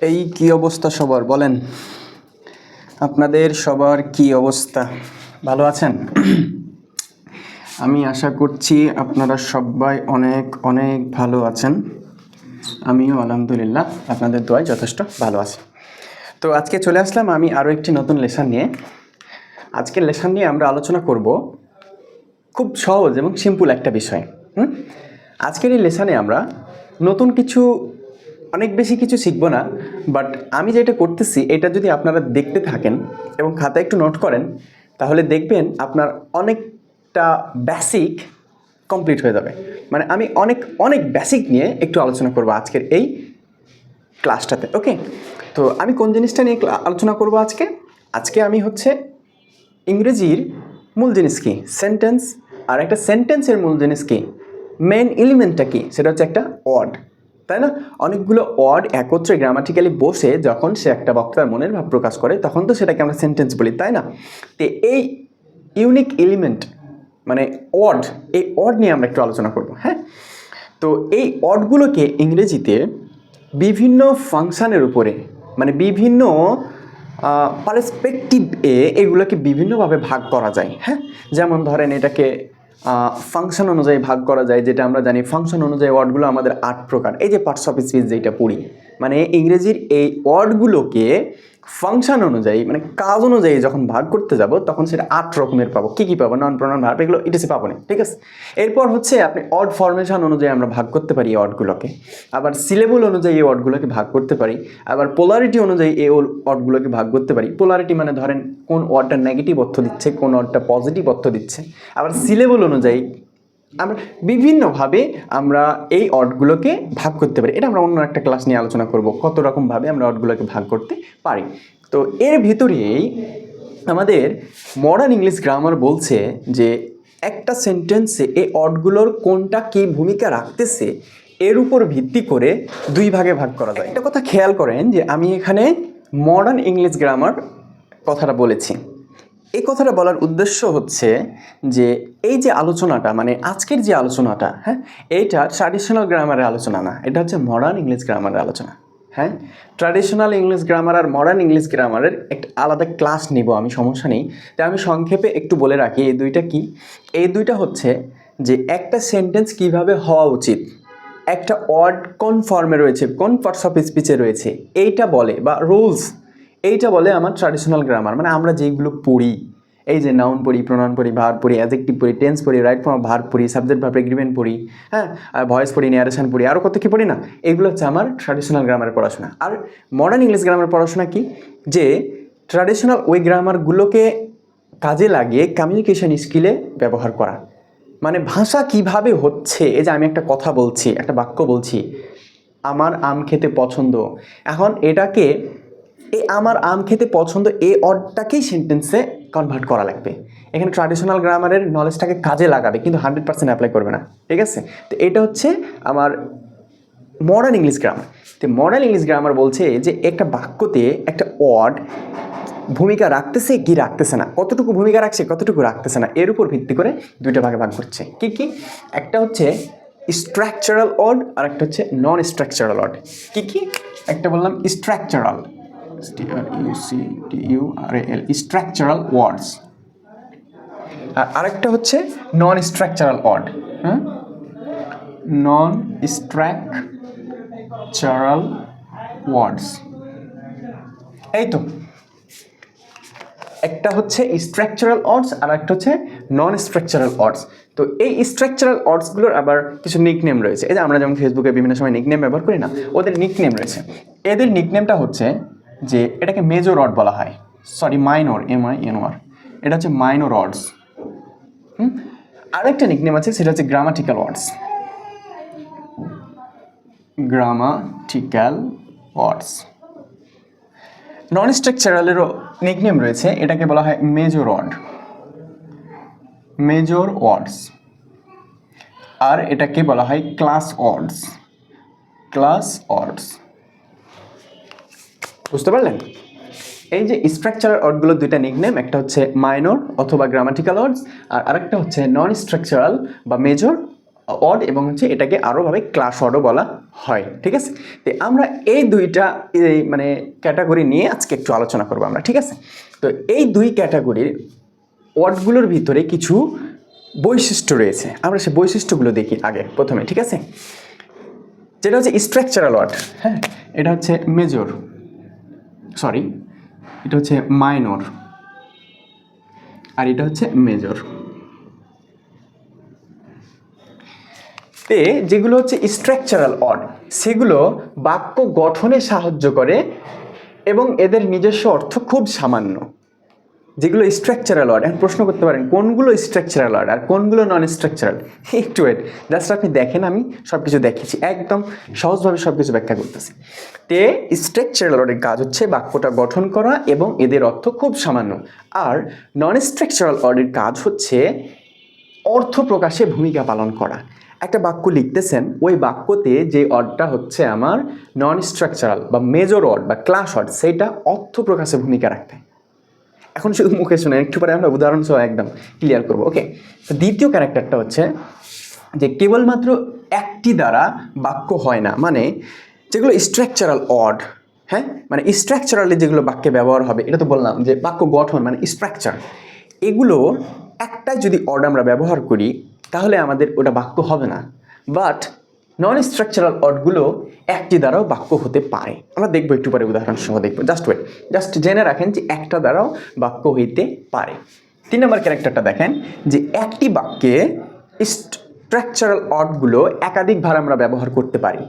এই কি অবস্থা সবার? বলেন। আপনাদের সবার কি অবস্থা? ভালো আছেন? আমি আশা করছি আপনারা সবাই অনেক অনেক ভালো আছেন। আমিও আলহামদুলিল্লাহ আপনাদের দোয়ায় যথেষ্ট ভালো আছি। তো আজকে চলে আসলাম আমি আরও একটি নতুন লেসন নিয়ে। আজকের লেসন নিয়ে আমরা আলোচনা করব খুব সহজ এবং সিম্পল একটা বিষয়। আজকের এই লেসনে আমরা নতুন কিছু অনেক বেশি কিছু শিখব না বাট আমি যেটা করতেছি, এটা যদি আপনারা দেখতে থাকেন এবং খাতায় একটু নোট করেন, তাহলে দেখবেন আপনার অনেকটা বেসিক কমপ্লিট হয়ে যাবে। মানে আমি অনেক অনেক বেসিক নিয়ে একটু আলোচনা করব আজকের এই ক্লাসটাতে ওকে তো আমি কোন জিনিসটা নিয়ে আলোচনা করব আজকে? আজকে আমি হচ্ছে ইংরেজির মূল জিনিস কি? সেন্টেন্স আর একটা সেন্টেন্সের মূল জিনিস কি? মেন এলিমেন্টটা কি? সেটা হচ্ছে একটা ওয়ার্ড তাই না? অনেকগুলো ওয়ার্ড একত্রে গ্রামাটিক্যালি বসে যখন সে একটা বক্তার মনের ভাব প্রকাশ করে, তখন তো সেটাকে আমরা সেন্টেন্স বলি, তাই না? তো এই ইউনিক এলিমেন্ট মানে ওয়ার্ড এই ওয়ার্ড নিয়ে আমরা একটু আলোচনা করব হ্যাঁ? তো এই ওয়ার্ডগুলোকে ইংরেজিতে বিভিন্ন ফাংশানের উপরে মানে বিভিন্ন পারস্পেক্টিভ এ এগুলোকে বিভিন্নভাবে ভাগ করা যায় হ্যাঁ? যেমন ধরেন এটাকে ফাংশন অনুযায়ী ভাগ করা যায়, যেটা আমরা জানি ফাংশন অনুযায়ী ওয়ার্ডগুলো আমাদের আট প্রকার। এই যে পার্টস অফ স্পিচ যেটা পড়ি মানে ইংরেজির এই ওয়ার্ডগুলোকে ফাংশন অনুযায়ী মানে কাজ অনুযায়ী যখন ভাগ করতে যাব, তখন সেটা আট রকমের পাবো। কী কী পাবো? নন প্রনাউন ভার্ব এগুলো ইটিসি পাবো না, ঠিক আছে? এরপর হচ্ছে আপনি অড ফরমেশন অনুযায়ী আমরা ভাগ করতে পারি এই ওয়ার্ডগুলোকে আবার সিলেবল অনুযায়ী এই ওয়ার্ডগুলোকে ভাগ করতে পারি। আবার পোলারিটি অনুযায়ী এই ওয়ার্ডগুলোকে ভাগ করতে পারি। পোলারিটি মানে ধরেন কোন ওয়ার্ডটা নেগেটিভ অর্থ দিচ্ছে, কোন ওয়ার্ডটা পজিটিভ অর্থ দিচ্ছে। আবার সিলেবল অনুযায়ী আমরা বিভিন্নভাবে আমরা এই অর্ডগুলোকে ভাগ করতে পারি। এটা আমরা অন্য একটা ক্লাস নিয়ে আলোচনা করব, কত রকমভাবে আমরা অর্ডগুলোকে ভাগ করতে পারি। তো এর ভিতরেই আমাদের মডার্ন ইংলিশ গ্রামার বলছে যে একটা সেন্টেন্সে এই অর্ডগুলোর কোনটা কী ভূমিকা রাখতেছে, এর উপর ভিত্তি করে দুই ভাগে ভাগ করা যায়। একটা কথা খেয়াল করেন যে আমি এখানে মডার্ন ইংলিশ গ্রামার কথাটা বলেছি। এই কথাটা বলার উদ্দেশ্য হচ্ছে যে এই যে আলোচনাটা মানে আজকের যে আলোচনাটা হ্যাঁ এইটা ট্র্যাডিশনাল গ্রামারের আলোচনা না, এটা হচ্ছে মডার্ন ইংলিশ গ্রামারের আলোচনা হ্যাঁ? ট্র্যাডিশনাল ইংলিশ গ্রামার আর মডার্ন ইংলিশ গ্রামারের একটা আলাদা ক্লাস নিব আমি, সমস্যা নেই। তাই আমি সংক্ষেপে একটু বলে রাখি, এই দুইটা কি? এই দুইটা হচ্ছে যে একটা সেন্টেন্স কীভাবে হওয়া উচিত, একটা ওয়ার্ড কোন ফর্মে রয়েছে, কোন পার্টস অফ স্পিচে রয়েছে, এইটা বলে বা রুলস এইটা বলে আমার ট্র্যাডিশনাল গ্রামার মানে আমরা যেইগুলো পড়ি, এই যে নাউন পড়ি প্রোনাউন পড়ি ভার পড়ি অ্যাজেক্টিভ পড়ি টেন্স পড়ি রাইট ফর্ম ভার পড়ি সাবজেক্ট ভাব এগ্রিমেন্ট পড়ি হ্যাঁ আর ভয়েস পড়ি ন্যারেশন পড়ি আরও কত কি পড়ি না, এগুলো হচ্ছে আমার ট্র্যাডিশনাল গ্রামারের পড়াশোনা। আর মডার্ন ইংলিশ গ্রামারের পড়াশোনা কি? যে ট্র্যাডিশনাল ওই গ্রামারগুলোকে কাজে লাগিয়ে কমিউনিকেশন স্কিলে ব্যবহার করা। মানে ভাষা কীভাবে হচ্ছে? এই যে আমি একটা কথা বলছি, একটা বাক্য বলছি, আমার আম খেতে পছন্দ। এখন এটাকে এই আমার আম খেতে পছন্দ, এ অর্ডটাকেই সেন্টেন্সে কনভার্ট করা লাগবে। এখানে ট্র্যাডিশনাল গ্রামারের নলেজটাকে কাজে লাগাবে, কিন্তু হান্ড্রেড পার্সেন্ট অ্যাপ্লাই করবে না। ঠিক আছে? তো এটা হচ্ছে আমার মডার্ন ইংলিশ গ্রামার তো মডার্ন ইংলিশ গ্রামার বলছে যে একটা বাক্যতে একটা ওয়ার্ড ভূমিকা রাখতেছে কি রাখতেছে না, কতটুকু ভূমিকা রাখছে, কতটুকু রাখতেছে না, এর উপর ভিত্তি করে দুইটা ভাগে ভাগ করছে। কি কি? একটা হচ্ছে স্ট্রাকচারাল অড আর একটা হচ্ছে নন স্ট্রাকচারাল ওয়ার্ড কি কি? একটা বললাম structural U C T U R L structural words আর আরেকটা হচ্ছে নন স্ট্রাকচারাল ওয়ার্ড হ্যাঁ নন স্ট্রাকচারাল ওয়ার্ডস এই তো। একটা হচ্ছে স্ট্রাকচারাল অর্ডস আর একটা হচ্ছে নন স্ট্রাকচারাল অর্ডস তো এই স্ট্রাকচারাল অর্ডসগুলোর আবার কিছু নিকনেম রয়েছে। এই যে আমরা যেমন ফেসবুকে বিভিন্ন সময় নিকনেম ব্যবহার করি না, ওদের নিকনেম রয়েছে। এদের নিকনেমটা হচ্ছে যে এটাকে মেজর অর্ড বলা হয়। Sorry minor M I N আর এটা হচ্ছে মাইনর অর্ডস হুম? আরেকটা নিকনেম আছে, সেটা হচ্ছে grammatical words grammatical words non স্ট্রাকচারালেরও nickname রয়েছে, এটাকে বলা হয় মেজর ওয়ার্ড মেজর ওয়ার্ডস আর এটাকে বলা হয় ক্লাস ওয়ার্ডস ক্লাস ওয়ার্ডস বুঝতে পারলেন? এই যে স্ট্রাকচারাল ওয়ার্ডগুলো দুইটা নিকনেম একটা হচ্ছে মাইনর অথবা গ্রামাটিক্যাল ওয়ার্ডস আর আরেকটা হচ্ছে নন স্ট্রাকচারাল বা মেজর অড এবং হচ্ছে এটাকে আরোভাবে ক্লাস অডও বলা হয়, ঠিক আছে? তো আমরা এই দুইটা মানে ক্যাটাগরি নিয়ে আজকে একটু আলোচনা করব আমরা, ঠিক আছে? তো এই দুই ক্যাটাগরির ওয়ার্ডগুলোর ভিতরে কিছু বৈশিষ্ট্য রয়েছে, আমরা সে বৈশিষ্ট্যগুলো দেখি আগে প্রথমে, ঠিক আছে? যেটা হচ্ছে স্ট্রাকচারাল ওয়ার্ড হ্যাঁ? এটা হচ্ছে মেজর সরি এটা হচ্ছে মাইনর আর এটা হচ্ছে মেজর তে যেগুলো হচ্ছে স্ট্রাকচারাল অড সেগুলো বাক্য গঠনে সাহায্য করে এবং এদের নিজস্ব অর্থ খুব সামান্য। যেগুলো স্ট্রাকচারাল অর্ড এখন প্রশ্ন করতে পারেন, কোনগুলো স্ট্রাকচারাল অর্ড আর কোনগুলো নন স্ট্রাকচারাল একটু ওয়েট জাস্ট আপনি দেখেন, আমি সব কিছু দেখেছি একদম সহজভাবে সব কিছু ব্যাখ্যা করতেছি। তে স্ট্রাকচারাল অর্ডের কাজ হচ্ছে বাক্যটা গঠন করা এবং এদের অর্থ খুব সামান্য। আর নন স্ট্রাকচারাল অর্ডের কাজ হচ্ছে অর্থ প্রকাশে ভূমিকা পালন করা। একটা বাক্য লিখতেছেন, ওই বাক্যতে যে অর্ডটা হচ্ছে আমার নন স্ট্রাকচারাল বা মেজর অর্ড বা ক্লাস অর্ড সেইটা অর্থ প্রকাশে ভূমিকা রাখবে এখন শুধু মুখে শুনে, একটু পরে আমরা উদাহরণ সহ একদম ক্লিয়ার করব ওকে তো দ্বিতীয় ক্যারেক্টারটা হচ্ছে যে কেবলমাত্র একটি দ্বারা বাক্য হয় না মানে যেগুলো স্ট্রাকচারাল অড হ্যাঁ? মানে স্ট্রাকচারালি যেগুলো বাক্যে ব্যবহার হবে, এটা তো বললাম যে বাক্য গঠন মানে স্ট্রাকচার এগুলো একটা যদি অড আমরা ব্যবহার করি, তাহলে আমাদের ওটা বাক্য হবে না। বাট নন স্ট্রাকচারাল অর্ডগুলো একটি দ্বারাও বাক্য হতে পারে। আমরা দেখব একটু পরে উদাহরণ সহ দেখব। জাস্ট ওয়েট জাস্ট জেনে রাখেন যে একটা দ্বারাও বাক্য হইতে পারে। তিন নম্বর ক্যারেক্টারটা দেখেন যে একটি বাক্যে স্ট্রাকচারাল অর্ডগুলো একাধিকবার আমরা ব্যবহার করতে পারি।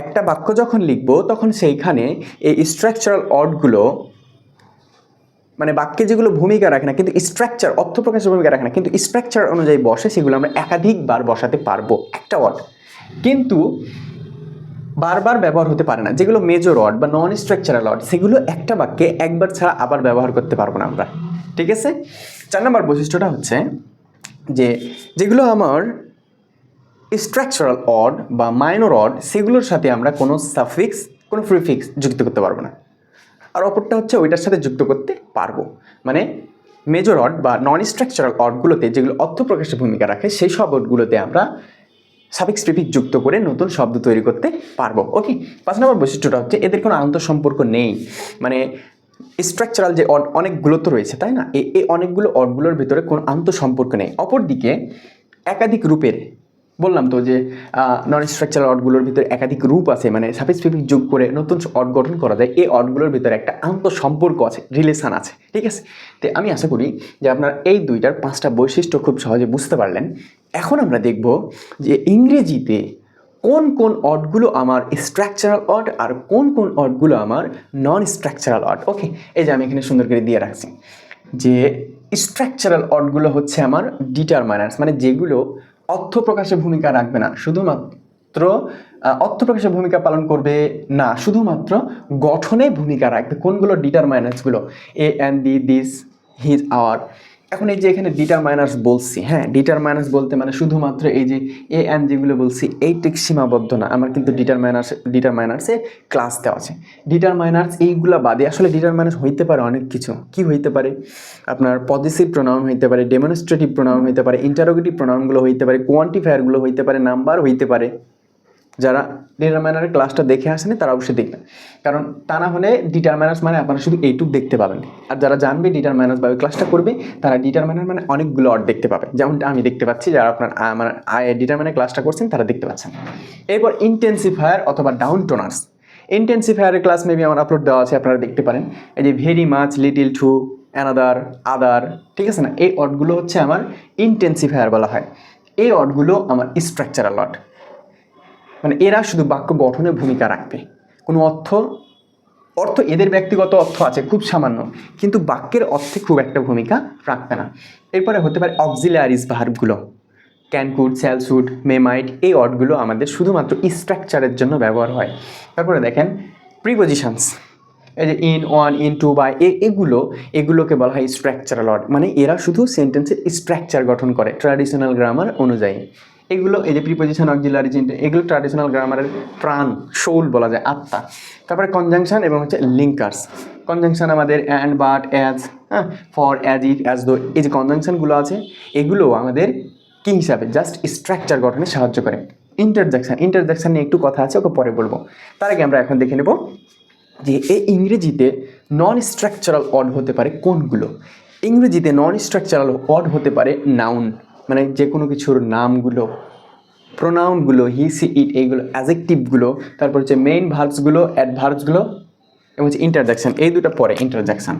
একটা বাক্য যখন লিখব, তখন সেইখানে এই স্ট্রাকচারাল অর্ডগুলো মানে বাক্যে যেগুলো ভূমিকা রাখে না, কিন্তু স্ট্রাকচার অর্থ প্রকাশের ভূমিকা রাখে না, কিন্তু স্ট্রাকচার অনুযায়ী বসে, সেগুলো আমরা একাধিকবার বসাতে পারব। একটা ওয়ার্ড কিন্তু বারবার ব্যবহার হতে পারে না। যেগুলো মেজর ওয়ার্ড বা নন স্ট্রাকচারাল ওয়ার্ড সেগুলো একটা বাক্যে একবার ছাড়া আবার ব্যবহার করতে পারব না আমরা। ঠিক আছে? চার নম্বর বৈশিষ্ট্যটা হচ্ছে যে, যেগুলো আমার স্ট্রাকচারাল অড বা মাইনর অড সেগুলোর সাথে আমরা কোনো সাফিক্স কোনো প্রিফিক্স যুক্ত করতে পারব না। আর অপরটা হচ্ছে ওইটার সাথে যুক্ত করতে পারব। মানে মেজর অড বা নন স্ট্রাকচারাল অডগুলোতে যেগুলো অর্থ প্রকাশের ভূমিকা রাখে, সেই সব অডগুলোতে আমরা সাফিক্স প্রিফিক্স যুক্ত করে নতুন শব্দ তৈরি করতে পারব। ওকে পাঁচ নম্বর বৈশিষ্ট্যটা হচ্ছে এদের কোনো আন্তঃসম্পর্ক নেই। মানে স্ট্রাকচারাল যে অনেকগুলো তো রয়েছে, তাই না? এই অনেকগুলো অডগুলোর ভিতরে কোনো আন্তঃসম্পর্ক নেই। অপরদিকে একাধিক রূপের, বললাম তো যে নন স্ট্রাকচারাল অডগুলোর ভিতরে একাধিক রূপ আছে মানে সাফিক্স প্রিফিক্স যোগ করে নতুন অড গঠন করা যায়, এই অডগুলোর ভিতরে একটা আন্তঃসম্পর্ক আছে রিলেশান আছে, ঠিক আছে? তো আমি আশা করি যে আপনার এই দুইটার পাঁচটা বৈশিষ্ট্য খুব সহজে বুঝতে পারলেন। এখন আমরা দেখব যে ইংরেজিতে কোন কোন অডগুলো আমার স্ট্রাকচারাল অড আর কোন কোন অডগুলো আমার নন স্ট্রাকচারাল অড ওকে এই যে আমি এখানে সুন্দর করে দিয়ে রাখছি। যে স্ট্রাকচারাল অডগুলো হচ্ছে আমার ডিটারমাইনার্স মানে যেগুলো অর্থ প্রকাশে ভূমিকা রাখবে না, শুধুমাত্র অর্থ প্রকাশে ভূমিকা পালন করবে না, শুধুমাত্র গঠনে ভূমিকা রাখবে। কোনগুলো ডিটারমাইনার্সগুলো a and the this his our এখন এই যে এখানে ডিটারমাইনার্স বলছি হ্যাঁ ডিটারমাইনার্স বলতে মানে শুধুমাত্র এই যে এ অ্যান যেগুলো বলছি এইটিক সীমাবদ্ধ না। আমার কিন্তু ডিটারমাইনার্স ডিটারমাইনার্সে ক্লাস দেওয়া আছে। ডিটার ডিটারমাইনার্স এইগুলা বাদে, আসলে ডিটারমাইনার্স হইতে পারে অনেক কিছু। কি হইতে পারে? আপনার পজিটিভ প্রোনাউন হইতে পারে ডেমনস্ট্রেটিভ প্রোনাউন হইতে পারে ইন্টারোগেটিভ প্রোনাউনগুলো হইতে পারে কোয়ান্টিফায়ারগুলো হইতে পারে নাম্বার হইতে পারে। যারা ডিটারমাইনারের ক্লাসটা দেখে আসেনি, তারা অবশ্যই দেখবেন। কারণ তা না হলে ডিটারমাইনার্স মানে আপনারা শুধু এইটুক দেখতে পাবেন। আর যারা জানবে ডিটারমাইনার্স বা ওই ক্লাসটা করবে, তারা ডিটারমাইনার মানে অনেকগুলো অর্ড দেখতে পাবে। যেমনটা আমি দেখতে পাচ্ছি, যারা আপনার আমার ডিটারমাইনার ক্লাসটা করছেন, তারা দেখতে পাচ্ছেন। এরপর ইন্টেন্সিফায়ার অথবা ডাউন টোনার্স ইন্টেন্সিফায়ারের ক্লাস মেবি আমার আপলোড দেওয়া আছে, আপনারা দেখতে পারেন। এই যে very much little too another other ঠিক আছে না? এই অর্ডগুলো হচ্ছে আমার ইন্টেন্সিফায়ার বলা হয়। এই অর্ডগুলো আমার স্ট্রাকচারাল অর্ড মানে এরা শুধু বাক্য গঠনে ভূমিকা রাখবে। কোনো অর্থ অর্থ এদের ব্যক্তিগত অর্থ আছে, খুব সামান্য, কিন্তু বাক্যের অর্থে খুব একটা ভূমিকা রাখবে না। এরপরে হতে পারে অক্সিলারিস ভার্বগুলো ক্যানকুড স্যালসুড মেমাইট এই অর্ডগুলো আমাদের শুধুমাত্র স্ট্রাকচারের জন্য ব্যবহার হয়। তারপরে দেখেন প্রিপোজিশনস এই যে in on into by এগুলো, এগুলোকে বলা হয় স্ট্রাকচারাল অর্ড মানে এরা শুধু সেন্টেন্সের স্ট্রাকচার গঠন করে ট্র্যাডিশনাল গ্রামার অনুযায়ী। এগুলো এই যে প্রিপোজিশন অক্সিলারি এগুলো ট্র্যাডিশনাল গ্রামারের প্রাণ সোল বলা যায়, আত্মা। তারপরে কনজাংশন এবং হচ্ছে লিঙ্কার্স কনজাংশন আমাদের অ্যান্ড বাট অ্যাজ হ্যাঁ for as if as though এই যে কনজাংশনগুলো আছে এগুলো আমাদের কি হিসাবে? জাস্ট স্ট্রাকচার গঠনে সাহায্য করে। ইন্টারজ্যাকশন ইন্টারজ্যাকশন নিয়ে একটু কথা আছে, ওকে পরে বলব। তার আগে আমরা এখন দেখে নেব যে এই ইংরেজিতে নন স্ট্রাকচারাল অড হতে পারে কোনগুলো? ইংরেজিতে নন স্ট্রাকচারাল অড হতে পারে নাউন মানে যে কোনো কিছুর নামগুলো প্রোনাউনগুলো হি সি ইট এইগুলো অ্যাজেক্টিভগুলো তারপর হচ্ছে মেইন ভার্বসগুলো অ্যাডভার্বসগুলো এবং হচ্ছে ইন্টারজ্যাকশন এই দুটো পরে ইন্টারজ্যাকশন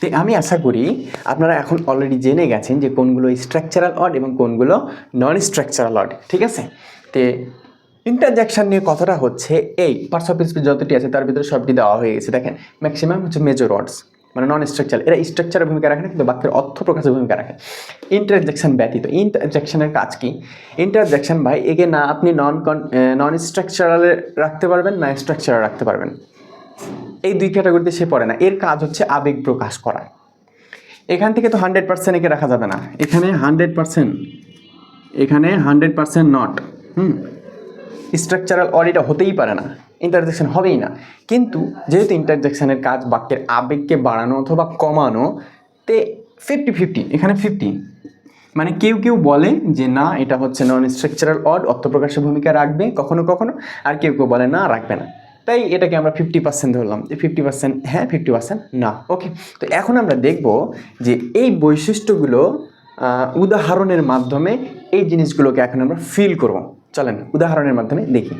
তো আমি আশা করি আপনারা এখন অলরেডি জেনে গেছেন যে কোনগুলো স্ট্রাকচারাল অড এবং কোনগুলো নন স্ট্রাকচারাল অড ঠিক আছে? তে ইন্টারজ্যাকশন নিয়ে কথাটা হচ্ছে এই পার্টস অফ স্পিচ যতটি আছে তার ভিতরে সবটি দেওয়া হয়ে গেছে। দেখেন ম্যাক্সিমাম হচ্ছে মেজর অর্ডস মানে নন স্ট্রাকচার এরা স্ট্রাকচারের ভূমিকা রাখে না, কিন্তু বাক্যের অর্থ প্রকাশের ভূমিকা রাখে। ইন্টারজ্যাকশন ব্যতীত ইন্টারজ্যাকশনের কাজ কি? ইন্টারজেকশন ভাই, একে না আপনি নন কন নন স্ট্রাকচারালে রাখতে পারবেন, না স্ট্রাকচারাল রাখতে পারবেন। এই দুই ক্যাটাগরিতে সে পড়ে না। এর কাজ হচ্ছে আবেগ প্রকাশ করা। এখান থেকে তো হান্ড্রেড পার্সেন্ট একে রাখা যাবে না। এখানে হান্ড্রেড পার্সেন্ট এখানে hundred percent not hmm? Structural অডিটা হতেই পারে না। ইন্টারজেকশন হবেই না। কিন্তু যেহেতু ইন্টারজেকশনের কাজ বাক্যের আবেগকে বাড়ানো অথবা কমানো, তে ফিফটি ফিফটি এখানে ফিফটি মানে কেউ কেউ বলে যে, না, এটা হচ্ছে নন স্ট্রাকচারাল অড অর্থপ্রকাশের ভূমিকা রাখবে। কখনো কখনো। আর কেউ কেউ বলে, না, রাখবে না। তাই এটাকে আমরা ফিফটি পার্সেন্ট ধরলাম। যে ফিফটি পার্সেন্ট হ্যাঁ ফিফটি পার্সেন্ট না। ওকে তো এখন আমরা দেখব যে এই বৈশিষ্ট্যগুলো উদাহরণের মাধ্যমে এই জিনিসগুলোকে এখন আমরা ফিল করব। চলেন, উদাহরণের মাধ্যমে দেখি।